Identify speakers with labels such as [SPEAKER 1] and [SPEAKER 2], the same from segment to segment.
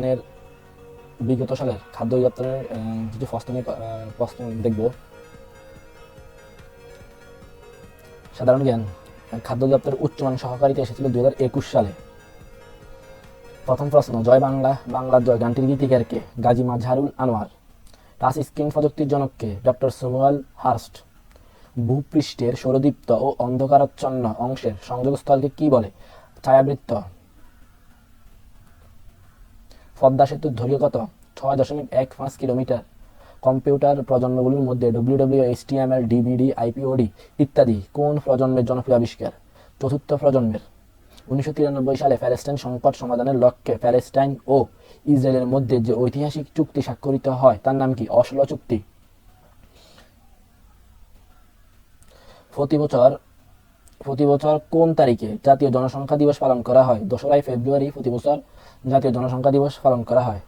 [SPEAKER 1] বিজ্ঞানের বিগত সালের খাদ্য অধিদপ্তরের কিছু প্রশ্ন প্রশ্ন দেখব। সাধারণ জ্ঞান, খাদ্য অধিদপ্তরের উচ্চমান সহকারীতে এসেছিল দুই হাজার একুশ সালে। প্রথম প্রশ্ন, জয় বাংলা, বাংলার জয় গানটির গীতিকারকে গাজী মাজহারুল আনোয়ার। টাচ স্ক্রিন প্রযুক্তির জনককে ডক্টর সোমুয়াল হার্স্ট। ভূপৃষ্ঠের সৌরদীপ্ত ও অন্ধকারাচ্ছন্ন অংশের সংযোগস্থলকে কি বলে? ছায়াবৃত্ত। পদ্মা সেতুর দৈর্ঘ্য কত ছয় দশমিক এক পাঁচ কিলোমিটার, কম্পিউটার প্রজন্মগুলির মধ্যে ডব্লিউডব্লিউ এইচটিএমএল ডিভিডি আইপিওডি ইত্যাদি কোন প্রজন্মের জনপ্রিয় আবিষ্কার? চতুর্থ প্রজন্মের। উনিশশো তিরানব্বই সালে প্যালেস্টাইন সংকট সমাধানের লক্ষ্যে প্যালেস্টাইন ও ইসরায়েলের মধ্যে যে ঐতিহাসিক চুক্তি স্বাক্ষরিত হয়, তার নাম কি? অসলো চুক্তি। প্রতি বছর প্রতি বছর কোন তারিখে জাতীয় জনসংখ্যা দিবস পালন করা হয়? দোসরাই ফেব্রুয়ারি প্রতি বছর জাতীয় জনসংখ্যা দিবস পালন করা হয়।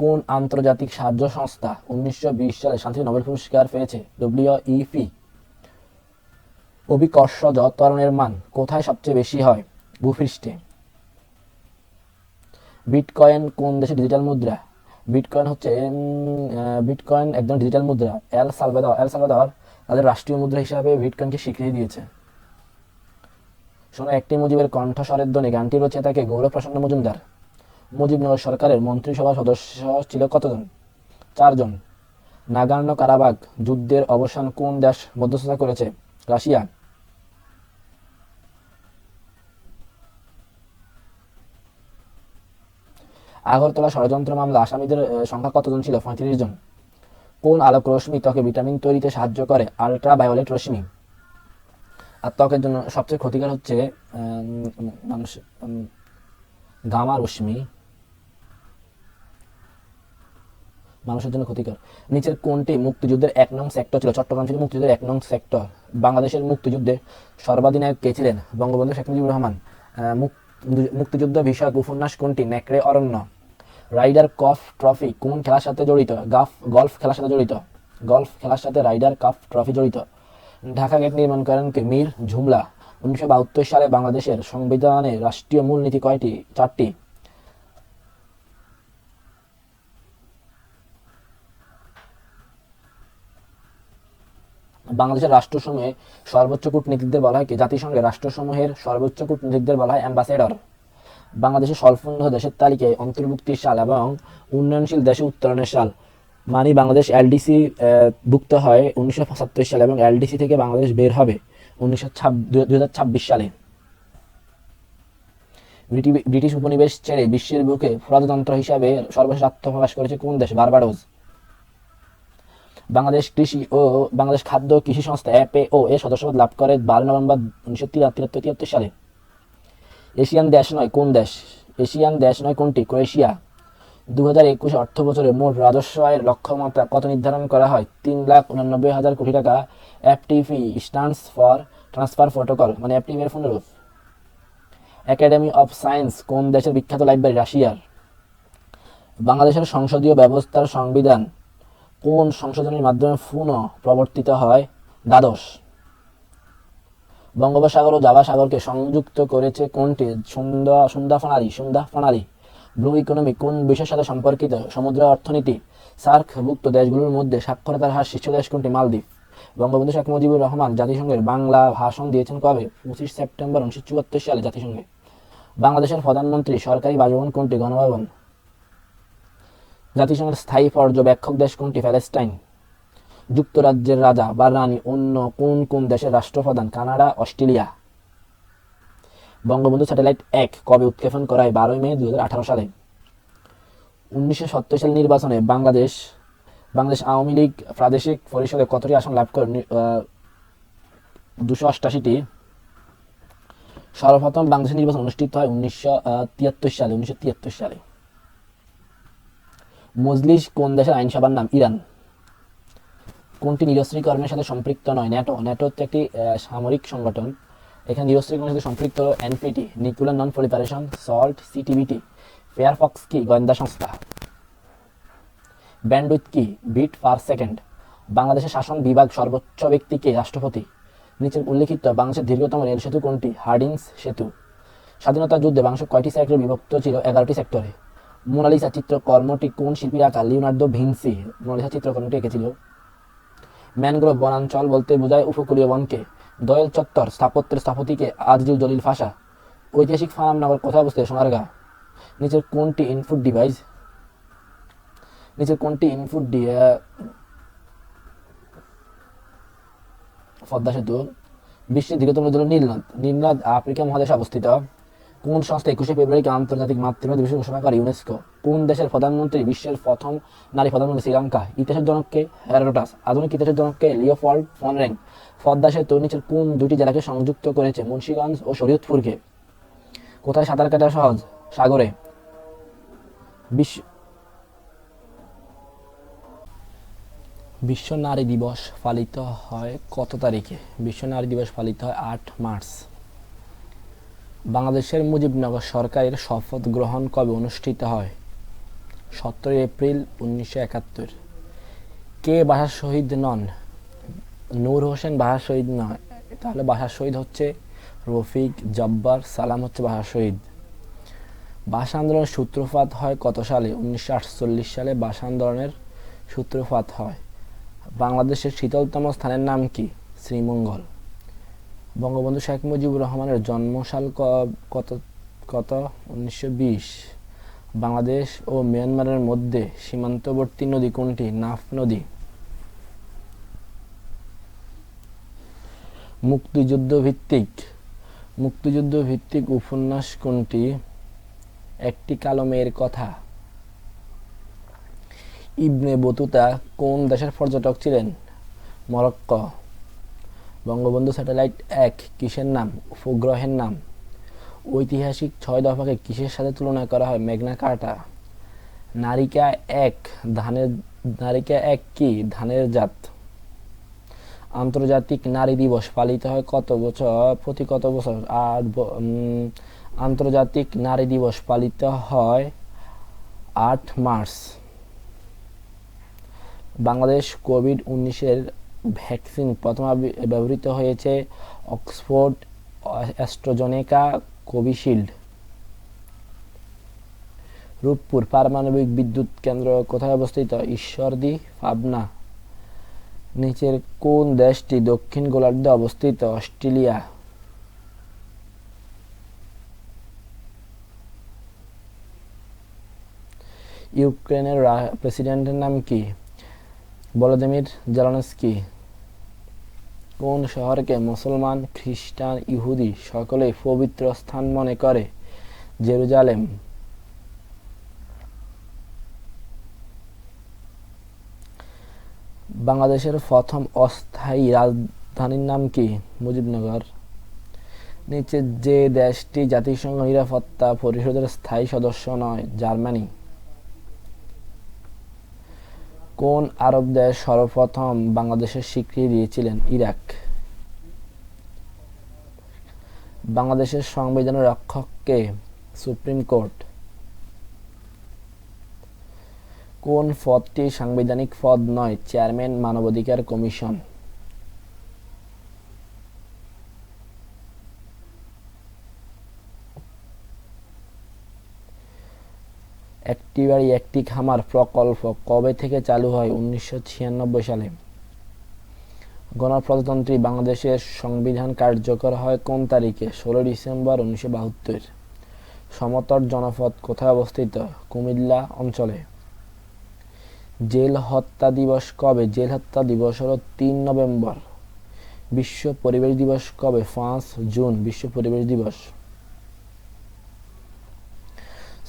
[SPEAKER 1] কোন আন্তর্জাতিক সাহায্য সংস্থা উনিশশো বিশ সালে শান্তি নোবেল পুরস্কার পেয়েছে? ডব্লিউইপি অভিকর্ষ ত্বরণের মান কোথায় সবচেয়ে বেশি হয়? ভূপৃষ্ঠে। বিটকয়েন কোন দেশের ডিজিটাল মুদ্রা? বিটকয়েন হচ্ছে বিটকয়েন একদম ডিজিটাল মুদ্রা। এল সালভাদর এল সালভাদর তাদের রাষ্ট্রীয় মুদ্রা হিসাবে বিটকয়েনকে স্বীকৃতি দিয়েছে। শোনো, একটি মুজিবের কণ্ঠস্বরের ধ্বনি, গানটি রয়েছে তাকে গৌরব প্রসন্ন মজুমদার মুজিবনগর সরকারের মন্ত্রিসভা সদস্য ছিল কতজন? চারজন। নাগার্ণ কারাবাগ যুদ্ধের অবসান কোন দেশ মধ্যস্থতা করেছে? রাশিয়া। আগরতলা ষড়যন্ত্র মামলা আসামিদের সংখ্যা কতজন ছিল? পঁয়ত্রিশ জন। কোন আলোক রশ্মি ত্বকে ভিটামিন তৈরিতে সাহায্য করে? আলট্রা ভায়োলেট রশ্মি। আর ত্বকের জন্য সবচেয়ে ক্ষতিকর হচ্ছে মানুষ গামা রশ্মি। মানুষের জন্য ক্ষতিকর। নিচের কোনটি মুক্তিযুদ্ধের এক নং সেক্টর ছিল? চট্টগ্রাম ছিল মুক্তিযুদ্ধের এক নং সেক্টর। বাংলাদেশের মুক্তিযুদ্ধে সর্বাধিনায়ক কে ছিলেন? বঙ্গবন্ধু শেখ মুজিবুর রহমান। মুক্তিযুদ্ধ বিষয়ক উপন্যাস কোনটি? নেকড়ে অরণ্য। রাইডার কফ ট্রফি কোন খেলার সাথে জড়িত? গাফ গল্ফ খেলার সাথে জড়িত। গল্ফ খেলার সাথে রাইডার কাফ ট্রফি জড়িত। ঢাকা গেট নির্মাণ করেন কে মীর ঝুমলা। উনিশশো বাহাত্তর সালে বাংলাদেশের সংবিধানে রাষ্ট্রীয় মূলনীতি কয়টি? চারটি। বাংলাদেশের রাষ্ট্রসমূহে সর্বোচ্চ কূটনীতিকদের বলা হয় কি? জাতিসংঘের রাষ্ট্রসমূহের সর্বোচ্চ কূটনীতিকদের বলা হয় অ্যাম্বাসেডর। বাংলাদেশের স্বল্পোন্নত দেশের তালিকায় অন্তর্ভুক্তির সাল এবং উন্নয়নশীল দেশে উত্তরণের সাল। মানে বাংলাদেশ এলডিসি ভুক্ত হয় উনিশশো পঁচাত্তর সালে এবং এলডিসি থেকে বাংলাদেশ বের হবে উনিশশো ছাব্বিশ সালে। ব্রিটিশ উপনিবেশ ছেড়ে বিশ্বের বুকে প্রজাতন্ত্র হিসাবে সর্বশেষ আত্মপ্রকাশ করেছে কোন দেশ? বারবাডোস। বাংলাদেশ কৃষি ও বাংলাদেশ খাদ্য কৃষি সংস্থা এপএও এর সদস্যপদ লাভ করে বারো নভেম্বর উনিশশো তিয়াত্তর তিয়াত্তর সালে। এশিয়ান দেশ নয় কোন দেশ? এশিয়ান দেশ নয় কোনটি? ক্রোয়েশিয়া। দু হাজার একুশ অর্থ বছরে মোট রাজস্ব আয়ের লক্ষ্যমাত্রা কত নির্ধারণ করা হয়? তিন লাখ উনানব্বই হাজার কোটি টাকা FTP stands for transfer protocol মানে এফটিপি এর পুনরূপ একাডেমি অফ সায়েন্স কোন দেশের বিখ্যাত লাইব্রেরি? রাশিয়ার। বাংলাদেশের সংসদীয় ব্যবস্থার সংবিধান কোন সংশোধনের মাধ্যমে পুনঃ প্রবর্তিত হয়? দ্বাদশ। বঙ্গোপসাগর ও জাভা সাগরকে সংযুক্ত করেছে কোনটি? সন্ধ্যা সন্ধ্যা প্রণালী সন্ধ্যা প্রণালী ব্লু ইকোনমি কোন বিষয়ের সাথে সম্পর্কিত? সমুদ্র অর্থনীতি। সার্কভুক্ত দেশগুলোর মধ্যে সাক্ষরতার হার শীর্ষ দেশ কোনটি? মালদ্বীপ। বঙ্গবন্ধু শেখ মুজিবুর রহমান জাতিসংঘের বাংলা ভাষণ দিয়েছেন কবে? পঁচিশ সেপ্টেম্বর উনিশশো চুয়াত্তর সালে জাতিসংঘে। বাংলাদেশের প্রধানমন্ত্রী সরকারি বাসভবন কোনটি? গণভবন। জাতিসংঘের স্থায়ী পর্যবেক্ষক দেশ কোনটি? প্যালেস্টাইন যুক্তরাজ্যের রাজা বা রানী অন্য কোন কোন দেশের রাষ্ট্রপ্রধান? Canada, Australia. বঙ্গবন্ধু স্যাটেলাইট এক কবে উৎক্ষেপণ করা হয় বারোই মে দু হাজার আঠারো সালে। উনিশশো সত্তর সাল নির্বাচনে বাংলাদেশ বাংলাদেশ আওয়ামী লীগ প্রাদেশিক পরিষদে কতটি আসন লাভ করে দুশো অষ্টাশিটি। সর্বপ্রথম বাংলাদেশের নির্বাচন অনুষ্ঠিত হয় উনিশশো তিয়াত্তর সালে, উনিশশো তিয়াত্তর সালে। মজলিস কোন দেশের আইনসভার নাম? ইরান। কোনটি নিরস্ত্রীকরণের সাথে সম্পৃক্ত নয়? ন্যাটো। ন্যাটো হচ্ছে একটি সামরিক সংগঠন। এখানে নিরস্ত্রীকরণের সাথে সম্পৃক্ত NPT nuclear non proliferation SALT CTBT Fairfax কি, গোয়েন্দা সংস্থা? ব্যান্ডউইথ কি বিট পার সেকেন্ড বাংলাদেশের শাসন বিভাগ সর্বোচ্চ ব্যক্তিকে রাষ্ট্রপতি? নিচের উল্লেখিত বাংলাদেশের দীর্ঘতম রেল সেতু কোনটি? হার্ডিংস সেতু। স্বাধীনতা যুদ্ধে বাংলাদেশ কয়টি সেক্টরে বিভক্ত ছিল? এগারোটি সেক্টরে মোনালিসা চিত্রকর্মটি কোন শিল্পীর আঁকা লিওনার্দো ভিনসি। মোনালিসা চিত্রকর্মটি এঁকেছিল ম্যানগ্রোভ বনাঞ্চল বলতে বোঝায় উপকূলীয় বনকে। দয়াল চত্বর স্থাপত্যের স্থাপতিকে আজিজুল জলিল ফাঁসা, ঐতিহাসিক ফার্ম নগর কোথায় অবস্থিত সোনারগাঁ নিচের কোনটি ইনপুট ডিভাইস নিচের কোনটি ইনপুট পদ্মা সেতু? বিশ্বের দীর্ঘতম জল নীলনাথ নীলনদ আফ্রিকা মহাদেশে অবস্থিত। কোন সংস্থা একুশে ফেব্রুয়ারিকে আন্তর্জাতিক মাতৃভাষা দিবস ঘোষণা করে ইউনেস্কো? কোন দেশের প্রধানমন্ত্রী বিশ্বের প্রথম নারী প্রধানমন্ত্রী শ্রীলঙ্কা? ইতিহাসের জনককে হেরোডাস, আধুনিক ইতিহাসের জনককে লিওফল্ড ফনরেং পদ্মা সেতু কোন দুটি জেলাকে সংযুক্ত করেছে, মুন্সীগঞ্জ ও শরীয়তপুরকে? কোথায় সাঁতার কাটা সহজ? সাগরে। বিশ্ব বিশ্ব নারী দিবস পালিত হয় কত তারিখে? বিশ্ব নারী দিবস পালিত হয় আট মার্চ। বাংলাদেশের মুজিবনগর সরকারের শপথ গ্রহণ কবে অনুষ্ঠিত হয়? সতেরোই এপ্রিল উনিশশো একাত্তর। কে বাসার শহীদ নন? নূর হোসেন বাসার শহীদ নয়। তাহলে বাসার শহীদ হচ্ছে রফিক জব্বার, সালাম হচ্ছে বাসার শহীদ। ভাষা আন্দোলনের সূত্রপাত হয় কত সালে? উনিশশো আটচল্লিশ সালে ভাষা আন্দোলনের সূত্রপাত হয়। বাংলাদেশের শীতলতম স্থানের নাম কি? শ্রীমঙ্গল। বঙ্গবন্ধু শেখ মুজিবুর রহমানের জন্মসাল কত কত? উনিশশো বিশ। বাংলাদেশ ও মিয়ানমারের মধ্যে সীমান্তবর্তী নদী কোনটি? নাফ নদী। মুক্তিযুদ্ধ ভিত্তিক মুক্তিযুদ্ধ ভিত্তিক উপন্যাস কোনটি? একটি কালো মেয়ের কথা। ইবনে বতুতা কোন দেশের পর্যটক ছিলেন? মরক্কো। বঙ্গবন্ধু স্যাটেলাইট এক কিসের নাম? উপগ্রহের নাম? ঐতিহাসিক ছয় দফাকে কিসের সাথে তুলনা করা হয়? মেঘনা কার্টা নারিকা এক, ধানের, নারিকা এক কি? ধানের জাত। আন্তর্জাতিক নারী দিবস পালিত হয় কত বছর? প্রতি কত বছর? আর আন্তর্জাতিক নারী দিবস পালিত হয় আট মার্চ। বাংলাদেশ কোভিড উনিশের ভ্যাকসিন প্রথম ব্যবহৃত হয়েছে অক্সফোর্ড, অ্যাস্ট্রোজেনেকা, কোভিশিল্ড। রূপপুর পারমাণবিক বিদ্যুৎ কেন্দ্র কোথায় অবস্থিত? ঈশ্বরদী, পাবনা। নিচের কোন দেশটি দক্ষিণ গোলার্ধে অবস্থিত? অস্ট্রেলিয়া। ইউক্রেনের প্রেসিডেন্টের নাম কি? Volodymyr Zelensky. কোন শহরকে মুসলমান, খ্রিস্টান, ইহুদি সকলেই পবিত্র স্থান মনে করে? জেরুজালেম। বাংলাদেশের প্রথম অস্থায়ী রাজধানীর নাম কি? মুজিবনগর। নিচে যে দেশটি জাতিসংঘ নিরাপত্তা পরিষদের স্থায়ী সদস্য নয়, জার্মানি। কোন আরব দেশ সর্বপ্রথম বাংলাদেশের স্বীকৃতি দিয়েছিলেন? ইরাক। বাংলাদেশের সংবিধান রক্ষককে সুপ্রিম কোর্ট। কোন পদটি সাংবিধানিক পদ নয়? চেয়ারম্যান, মানবাধিকার কমিশন। একটি বাড়ি একটি খামার প্রকল্প কবে থেকে চালু হয় উনিশশো ছিয়ানব্বই সালে? গণপ্রজাতন্ত্রী বাংলাদেশের সংবিধান কার্যকর হয় কোন তারিখে? ষোলো ডিসেম্বর উনিশশো বাহাত্তর। সমতট জনপদ কোথায় অবস্থিত? কুমিল্লা অঞ্চলে। জেল হত্যা দিবস কবে? জেল হত্যা দিবস হলো তিন নভেম্বর। বিশ্ব পরিবেশ দিবস কবে? পাঁচ জুন। বিশ্ব পরিবেশ দিবস।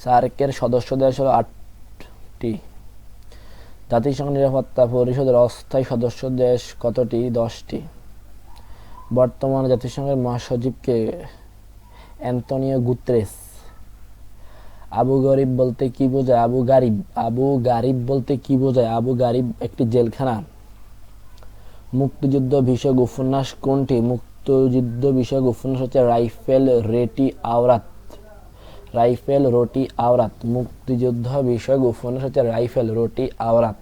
[SPEAKER 1] সার্কের সদস্য দেশ হলো আটটি। জাতিসংঘ নিরাপত্তা পরিষদের অস্থায়ী সদস্য দেশ কতটি? দশটি। বর্তমানে জাতিসংঘের মহাসচিবকে অ্যান্তনিও গুত্রেস। আবু গরিব বলতে কি বোঝায়? আবু গারিব। আবু গারিব বলতে কি বোঝায়? আবু গারিব একটি জেলখানা। মুক্তিযুদ্ধ বিষয়ক উপন্যাস কোনটি? মুক্তিযুদ্ধ বিষয়ক উপন্যাস হচ্ছে রাইফেল রেটি আওরাত। রাইফেল রোটি আওরাত। মুক্তিযুদ্ধ বিষয়ক উপন্যাস হচ্ছে রাইফেল রোটি আওরাত।